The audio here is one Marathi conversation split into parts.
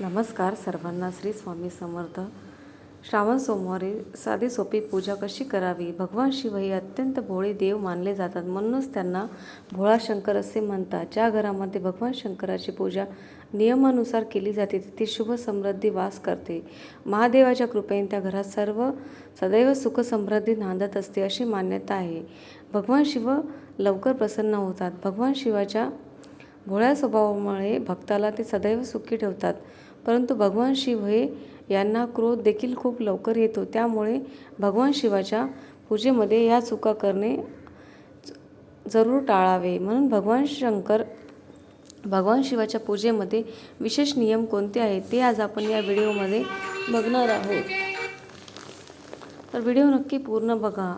नमस्कार सर्वांना श्री स्वामी समर्थ. श्रावण सोमवारी साधी सोपी पूजा कशी करावी? भगवान शिव हे अत्यंत भोळे देव मानले जातात. म्हणूनच त्यांना भोळा शंकर असे म्हणतात. ज्या घरामध्ये भगवान शंकराची पूजा नियमानुसार केली जाते तिथे शुभ समृद्धी वास करते. महादेवाच्या कृपेने त्या घरात सर्व सदैव सुख समृद्धी नांदत असते अशी मान्यता आहे. भगवान शिव लवकर प्रसन्न होतात. भगवान शिवाच्या भोळ्या स्वभावामुळे भक्ताला ते सदैव सुखी ठेवतात. परंतु भगवान शिव हे यांना क्रोध देखील खूप लवकर येतो त्यामुळे भगवान शिवाच्या पूजेमध्ये या चुका करणे जरूर टाळावे. म्हणून भगवान शंकर भगवान शिवाच्या पूजेमध्ये विशेष नियम कोणते आहेत ते आज आपण या व्हिडिओमध्ये बघणार आहोत. तर व्हिडिओ नक्की पूर्ण बघा.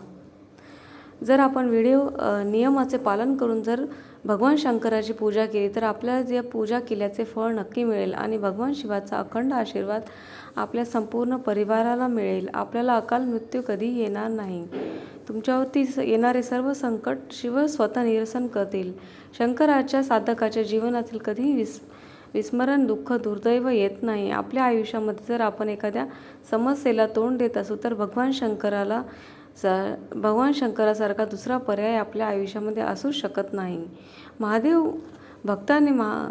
जर आपण व्हिडिओ नियमाचे पालन करून जर भगवान शंकराची पूजा केली तर आपल्याला या पूजा केल्याचे फळ नक्की मिळेल आणि भगवान शिवाचा अखंड आशीर्वाद आपल्या संपूर्ण परिवाराला मिळेल. आपल्याला अकाल मृत्यू कधी येणार नाही. तुमच्यावरती येणारे सर्व संकट शिव स्वतः निरसन करतील. शंकराच्या साधकाच्या जीवनातील कधीही विस विस्मरण दुःख दुर्दैव येत नाही. आपल्या आयुष्यामध्ये जर आपण एखाद्या समस्येला तोंड देत असू तर भगवान शंकराला स भगवान शंकरासारखा दुसरा पर्याय आपल्या आयुष्यामध्ये असूच शकत नाही. महादेव भक्तांनी महा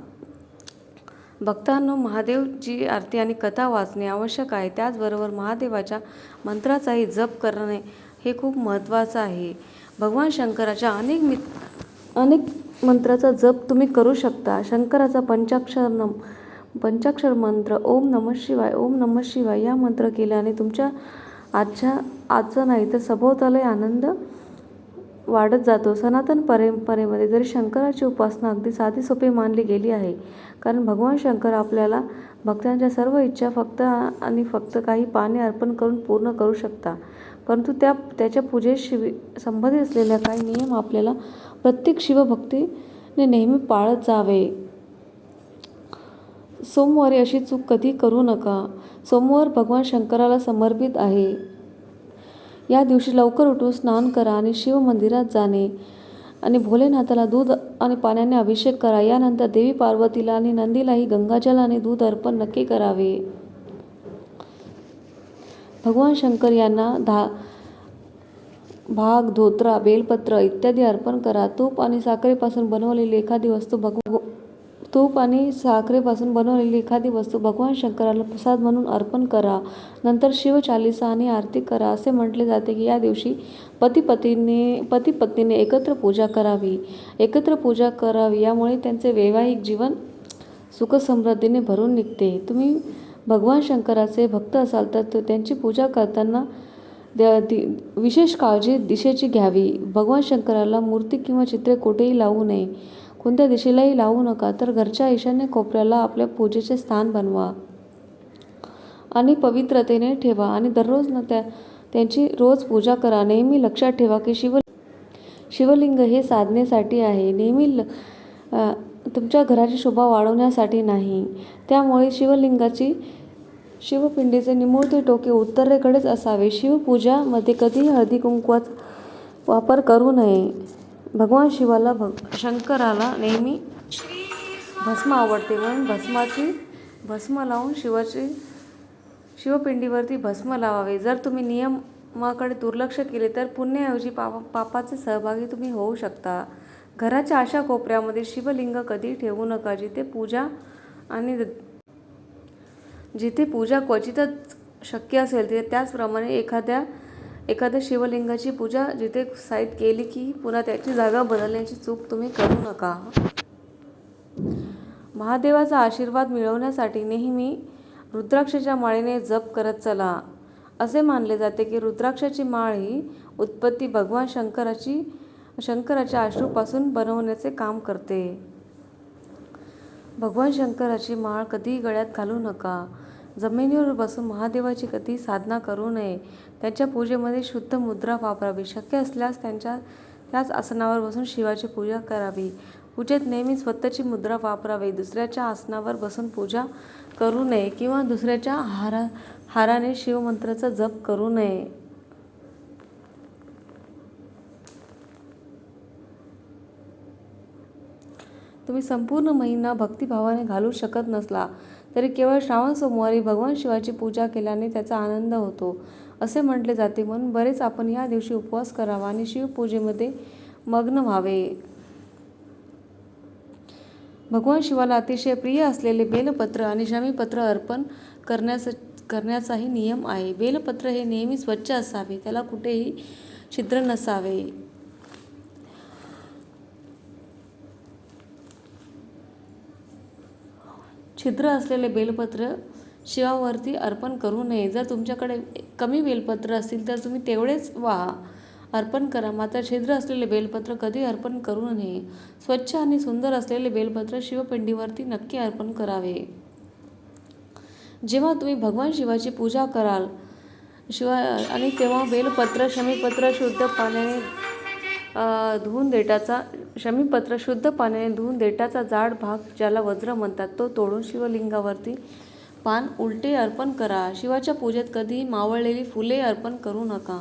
भक्तांनो महादेवची आरती आणि कथा वाचणे आवश्यक आहे. त्याचबरोबर महादेवाच्या मंत्राचाही जप करणे हे खूप महत्त्वाचं आहे. भगवान शंकराच्या अनेक मित अनेक मंत्राचा जप तुम्ही करू शकता. शंकराचा पंचाक्षर नम पंचाक्षर मंत्र ओम नमः शिवाय ओम नमः शिवाय या मंत्र केल्याने तुमच्या आजच्या आजचा नाही तर सभोवतालही आनंद वाढत जातो. सनातन परंपरेमध्ये जरी शंकराची उपासना अगदी साधी सोपी मानली गेली आहे कारण भगवान शंकर आपल्याला भक्तांच्या सर्व इच्छा फक्त आणि फक्त काही पाने अर्पण करून पूर्ण करू शकता. परंतु त्या त्याच्या पूजेशी संबंधित असलेल्या काही नियम आपल्याला प्रत्येक शिवभक्तीने नेहमी पाळत जावे. सोमवारी अशी चूक कधी करू नका. सोमवार भगवान शंकराला समर्पित आहे. या दिवशी लवकर उठून स्नान करा आणि शिव मंदिरात जाणे. आणि भोलेनाथाला दूध आणि पाण्याने अभिषेक करा. यानंतर देवी पार्वतीला आणि नंदीलाही गंगाजल आणि दूध अर्पण नक्की करावे. भगवान शंकर यांना धा भाग धोत्रा बेलपत्र इत्यादी अर्पण करा. तूप आणि साखरेपासून बनवलेली एखादी वस्तू भगव तूप आणि साखरेपासून बनवलेली एखादी वस्तू भगवान शंकराला प्रसाद म्हणून अर्पण करा. नंतर शिवचालिसा आणि आरती करा असे म्हटले जाते की या दिवशी पती पतीने पती पत्नीने एकत्र पूजा करावी. एकत्र पूजा करावी यामुळे त्यांचे वैवाहिक जीवन सुखसमृद्धीने भरून निघते. तुम्ही भगवान शंकराचे भक्त असाल तर त्यांची पूजा करताना द- दि विशेष काळजी दिशेची घ्यावी. भगवान शंकराला मूर्ती किंवा चित्रे कुठेही लावू नये. कोणत्या दिशेलाही लावू नका तर घरच्या ईशान्य कोपऱ्याला आपल्या पूजेचे स्थान बनवा. आणि पवित्रतेने ठेवा आणि दररोज न त्या त्यांची रोज पूजा करा. नेहमी लक्षात ठेवा की शिव शिवलिंग हे साधनेसाठी आहे. नेहमी ल तुमच्या घराची शोभा वाढवण्यासाठी नाही. त्यामुळे शिवलिंगाची शिवपिंडीचे निमुळते टोके उत्तरेकडेच असावे. शिवपूजामध्ये कधीही हळदी कुंकवाचा वापर करू नये. भगवान शिवाला भग शंकराला नेहमी भस्म आवडते. म्हणून भस्माची भस्म लावून शिवाची शिवपिंडीवरती भस्म लावावे. जर तुम्ही नियमाकडे दुर्लक्ष केले तर पुण्याऐवजी पाप पापाचे सहभागी तुम्ही होऊ शकता. घराच्या अशा कोपऱ्यामध्ये शिवलिंग कधी ठेवू नका. जिथे पूजा आणि जिथे पूजा क्वचितच शक्य असेल तिथे त्याचप्रमाणे एखाद्या एखाद्या शिवलिंगाची पूजा जिथे साईत केली की पुन्हा त्याची जागा बदलण्याची चूक तुम्ही करू नका. महादेवाचा आशीर्वाद मिळवण्यासाठी नेहमी रुद्राक्षाच्या माळेने जप करत चला. असे मानले जाते की रुद्राक्षाची माळ ही उत्पत्ती भगवान शंकराची शंकराच्या अश्रूपासून बनवण्याचे काम करते. भगवान शंकराची माळ कधीही गळ्यात घालू नका. जमिनीवर बसून महादेवाची कधी साधना करू नये. त्यांच्या पूजेमध्ये शुद्ध मुद्रा वापरावी. शक्य असल्यास त्यांच्या त्याच आसनावर बसून शिवाची पूजा करावी. पूजेत नेहमी स्वतःची मुद्रा वापरावी. दुसऱ्याच्या आसनावर बसून पूजा करू नये किंवा दुसऱ्याच्या हारा हाराने शिवमंत्राचा जप करू नये. तुम्ही संपूर्ण महिना भक्तिभावाने घालू शकत नसला. तरी केवळ श्रावण सोमवारी भगवान शिवाची पूजा केल्याने त्याचा आनंद होतो असे म्हटले जाते. म्हणून बरेच आपण या दिवशी उपवास करावा आणि शिवपूजेमध्ये मग्न व्हावे. भगवान शिवाला अतिशय प्रिय असलेले बेलपत्र आणि शमीपत्र अर्पण करण्यास करण्याचाही नियम आहे. बेलपत्र हे नेहमी स्वच्छ असावे त्याला कुठेही छिद्र नसावे. छिद्र असलेले बेलपत्र शिवावरती अर्पण करू नये. जर तुमच्याकडे कमी बेलपत्र असतील तर तुम्ही तेवढेच वाहा. अर्पण करा. मात्र छिद्र असलेले बेलपत्र कधी अर्पण करू नये. स्वच्छ आणि सुंदर असलेले बेलपत्र शिवपिंडीवरती नक्की अर्पण करावे. जेव्हा तुम्ही भगवान शिवाची पूजा कराल शिवा आणि तेव्हा बेलपत्र शमीपत्र शुद्ध पाण्याने धुवून देठाचा शमीपत्र शुद्ध पाण्याने धुवून देठाचा जाड भाग ज्याला वज्र म्हणतात तो तोडून शिवलिंगावरती पान उलटे अर्पण करा. शिवाच्या पूजेत कधीही मावळलेली फुले अर्पण करू नका.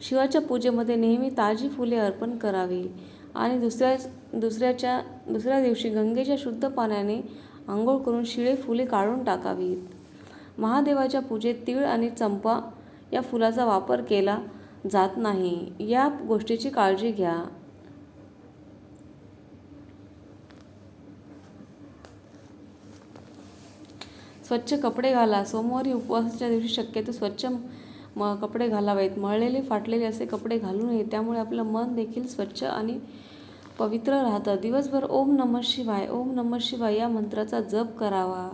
शिवाच्या पूजेमध्ये नेहमी ताजी फुले अर्पण करावी. आणि दुसऱ्या दुसऱ्याच्या दुसऱ्या दिवशी गंगेच्या शुद्ध पाण्याने आंघोळ करून शिळे फुले काढून टाकावीत. महादेवाच्या पूजेत तीळ आणि चंपा या फुलाचा वापर केला जात नाही. या गोष्टीची काळजी घ्या. स्वच्छ कपडे घाला. सोमवारी उपवासाच्या दिवशी शक्यतो स्वच्छ म कपडे घालावेत. मळलेले फाटलेले असे कपडे घालू नये. त्यामुळे आपलं मन देखील स्वच्छ आणि पवित्र राहतं. दिवसभर ओम नमः शिवाय ओम नमः शिवाय या मंत्राचा जप करावा.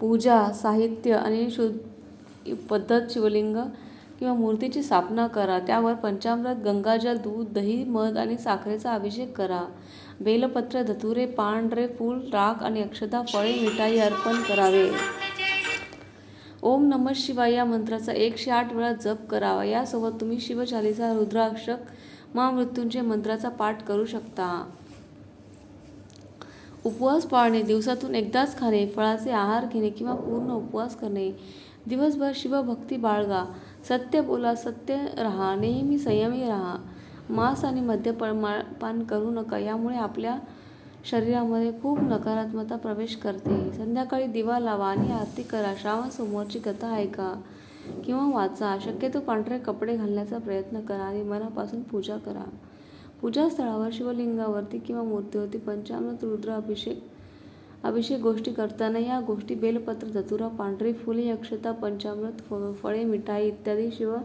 पूजा साहित्य आणि शुद्ध पद्धत शिवलिंग किंवा मूर्तीची स्थापना करा. त्यावर पंचामृत गंगाजल दूध दही मध आणि साखरेचा अभिषेक करा. बेलपत्र धतुरे पांढरे फूल राख आणि अक्षता फळे मिठाई अर्पण करावे. ओम नमः शिवाय या मंत्राचा एकशे आठ वेळा जप करावा. यासोबत तुम्ही शिवचालीसा रुद्राक्षक महामृत्यूंचे मंत्राचा पाठ करू शकता. उपवास पाळणे दिवसातून एकदाच खाणे फळाचे आहार घेणे किंवा पूर्ण उपवास करणे. दिवसभर शिवभक्ती बाळगा. सत्य बोला सत्य राहा नेहमी संयमी राहा. मांस आणि मद्यपान पान करू नका यामुळे आपल्या शरीरामध्ये खूप नकारात्मकता प्रवेश करते. संध्याकाळी दिवा लावा आणि आरती करा श्रावण सोमवारची कथा ऐका किंवा वाचा. शक्यतो पांढरे कपडे घालण्याचा प्रयत्न करा आणि मनापासून पूजा करा. पूजास्थळावर शिवलिंगावरती किंवा मूर्तीवरती पंचामृत रुद्र अभिषेक अभिषेक गोष्टी करताना या गोष्टी बेलपत्र धतुरा पांढरी फुले अक्षता पंचामृत फ- फळे मिठाई इत्यादी शिव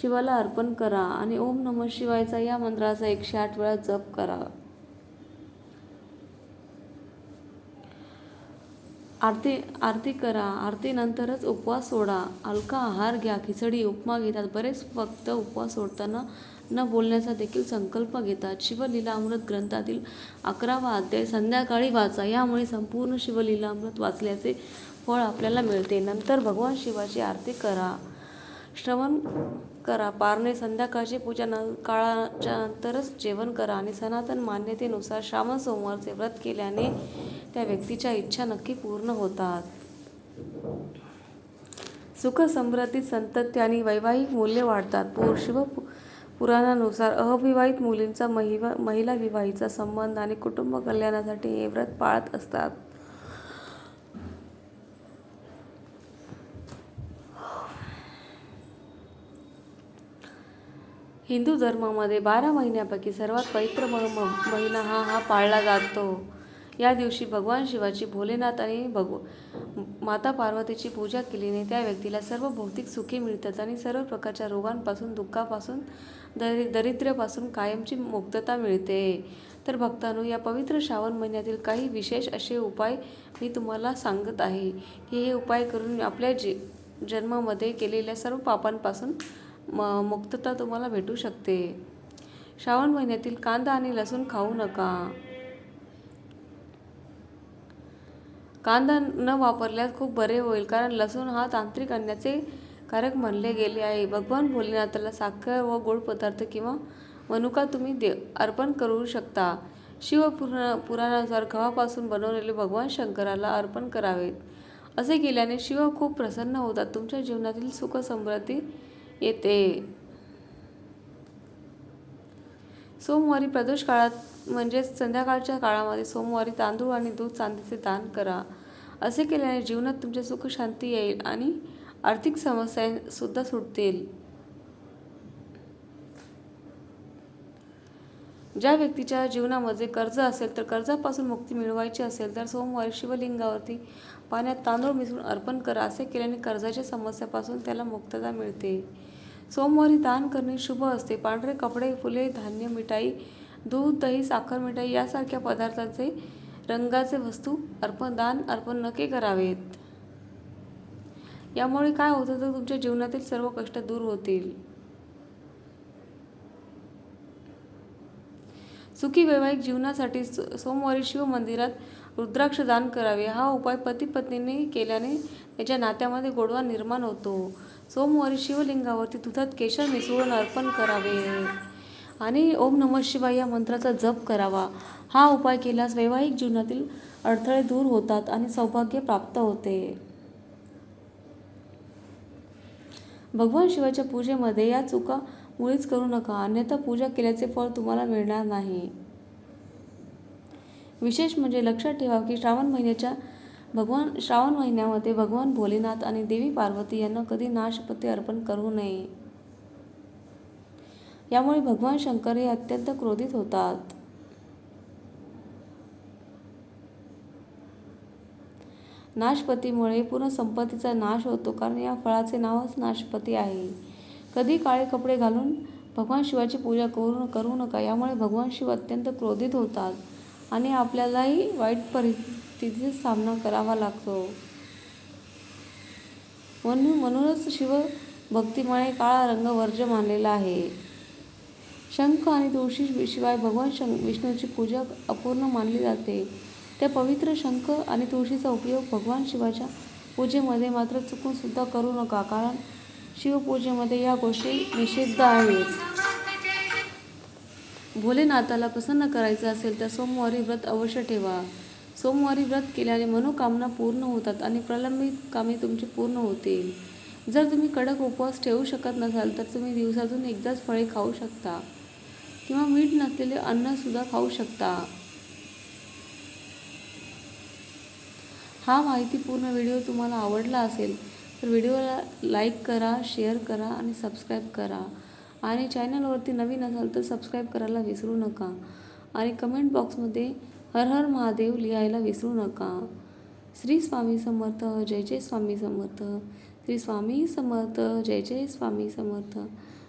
शिवाला अर्पण करा आणि ओम नमः शिवायचा या मंत्राचा एकशे आठ वेळा जप करा. आरती आरती करा. आरतीनंतरच उपवास सोडा. हलका आहार घ्या. खिचडी उपमा घेतात. बरेच फक्त उपवास सोडताना न बोलण्याचा देखील संकल्प घेतात. शिवलीलामृत ग्रंथातील अकरावा अध्याय संध्याकाळी वाचा. यामुळे संपूर्ण शिवलीलामृत वाचल्याचे फळ आपल्याला मिळते. नंतर भगवान शिवाची आरती करा. श्रवण करा. पारणे संध्याकाळची पूजा न काळाच्या नंतरच जेवण करा आणि सनातन मान्यतेनुसार श्रावण सोमवारचे व्रत केल्याने त्या व्यक्तीच्या इच्छा नक्की पूर्ण होतात. सुख समृद्धी संतती आणि वैवाहिक मूल्य वाढतात. पूर शिव पुराणानुसार अविवाहित मुलींचा महिवा महिला विवाहीचा संबंध आणि कुटुंब कल्याणासाठी हे व्रत पाळत असतात. हिंदू धर्मामध्ये बारा महिन्यापैकी सर्वात पवित्र म- महिना हा हा पाळला जातो. या दिवशी भगवान शिवाची भोलेनाथ आणि भगव माता पार्वतीची पूजा केल्याने त्या व्यक्तीला सर्व भौतिक सुखे मिळतात आणि सर्व प्रकारच्या रोगांपासून दुःखापासून दरि दरिद्र्यापासून कायमची मुक्तता मिळते. तर भक्तांनो या पवित्र श्रावण महिन्यातील काही विशेष असे उपाय मी तुम्हाला सांगत आहे. की हे उपाय करून आपल्या जे जन्मामध्ये केलेल्या सर्व पापांपासून म मुक्तता तुम्हाला भेटू शकते. श्रावण महिन्यातील कांदा आणि लसूण खाऊ नका. कांदा न वापरल्यास खूप बरे होईल कारण लसूण हा तांत्रिक अन्नाचे कारक मानले गेले आहे. भगवान भोलेनाथाला साखर व गोड पदार्थ किंवा मनुका तुम्ही दे अर्पण करू शकता. शिवपुरा पुराणानुसार गव्हापासून बनवलेले भगवान शंकराला अर्पण करावेत. असे केल्याने शिव खूप प्रसन्न होतात. तुमच्या जीवनातील सुख समृद्धी येते. सोमवारी प्रदोष काळात म्हणजेच संध्याकाळच्या काळामध्ये सोमवारी तांदूळ आणि दूध चांदीचे दान करा. असे केल्याने जीवनात तुमच्या सुखशांती येईल आणि आर्थिक समस्यासुद्धा सुटतील. ज्या व्यक्तीच्या जीवनामध्ये कर्ज असेल तर कर्जापासून मुक्ती मिळवायची असेल तर सोमवारी शिवलिंगावरती पाण्यात तांदूळ मिसळून अर्पण करा. असे केल्याने कर्जाच्या समस्यापासून त्याला मुक्तता मिळते. सोमवारी दान करणे शुभ असते. पांढरे कपडे फुले धान्य मिठाई दूध दही साखर मिठाई यासारख्या पदार्थाचे रंगाचे वस्तू अर्पण दान अर्पण नके करावेत. यामुळे काय होतं तर तुमच्या जीवनातील सर्व कष्ट दूर होतील. सुखी वैवाहिक जीवनासाठी सोमवारी शिव मंदिरात रुद्राक्ष दान करावे. हा उपाय पती पत्नीने केल्याने त्याच्या नात्यामध्ये गोडवा निर्माण होतो. सोमवारी शिवलिंगावरती दुधात केशर मिसळून अर्पण करावे. आणि ओम नमः शिवाय या मंत्राचा जप करावा. हा उपाय केल्यास वैवाहिक जीवनातील अडथळे दूर होतात आणि सौभाग्य प्राप्त होते. भगवान शिवाच्या पूजेमध्ये या चुका मुळीच करू नका अन्यथा पूजा केल्याचे फळ तुम्हाला मिळणार नाही. विशेष म्हणजे लक्षात ठेवा की श्रावण महिन्याच्या भगवान श्रावण महिन्यामध्ये भगवान भोलेनाथ आणि देवी पार्वती यांना कधी नाशपती अर्पण करू नये. यामुळे भगवान शंकर हे अत्यंत क्रोधित होतात. नाशपतीमुळे पूर्ण संपत्तीचा नाश होतो कारण या फळाचे नावच नाशपती आहे. कधी काळे कपडे घालून भगवान शिवाची पूजा करू करू नका यामुळे भगवान शिव अत्यंत क्रोधित होतात आणि आपल्यालाही वाईट परिस्थितीचा सामना करावा लागतो. म्हणून म्हणूनच शिव भक्तिमुळे काळा रंग वर्ज्य मानलेला आहे. शंख आणि तुळशी शिवाय भगवान शं विष्णूची पूजा अपूर्ण मानली जाते. त्या पवित्र शंख आणि तुळशीचा उपयोग भगवान शिवाच्या पूजेमध्ये मात्र चुकून सुद्धा करू नका कारण शिवपूजेमध्ये या गोष्टी निषिद्ध आहेत. भोलेनाथाला प्रसन्न करायचं असेल तर सोमवारी व्रत अवश्य ठेवा. सोमवारी व्रत केल्याने मनोकामना पूर्ण होतात आणि प्रलंबित कामे तुमची पूर्ण होतील. जर तुम्ही कडक उपवास ठेवू शकत नसाल तर तुम्ही दिवसातून एकदाच फळे खाऊ शकता. किंवा मीठ नसलेले अन्नसुद्धा खाऊ शकता. हा माहितीपूर्ण व्हिडिओ तुम्हाला आवडला असेल तर व्हिडिओला लाईक करा शेअर करा आणि सबस्क्राईब करा. आणि चॅनलवरती नवीन असाल तर सबस्क्राईब करायला विसरू नका. आणि कमेंट बॉक्समध्ये हर हर महादेव लिहायला विसरू नका. श्री स्वामी समर्थ जय जय स्वामी समर्थ. श्री स्वामी समर्थ जय जय स्वामी समर्थ.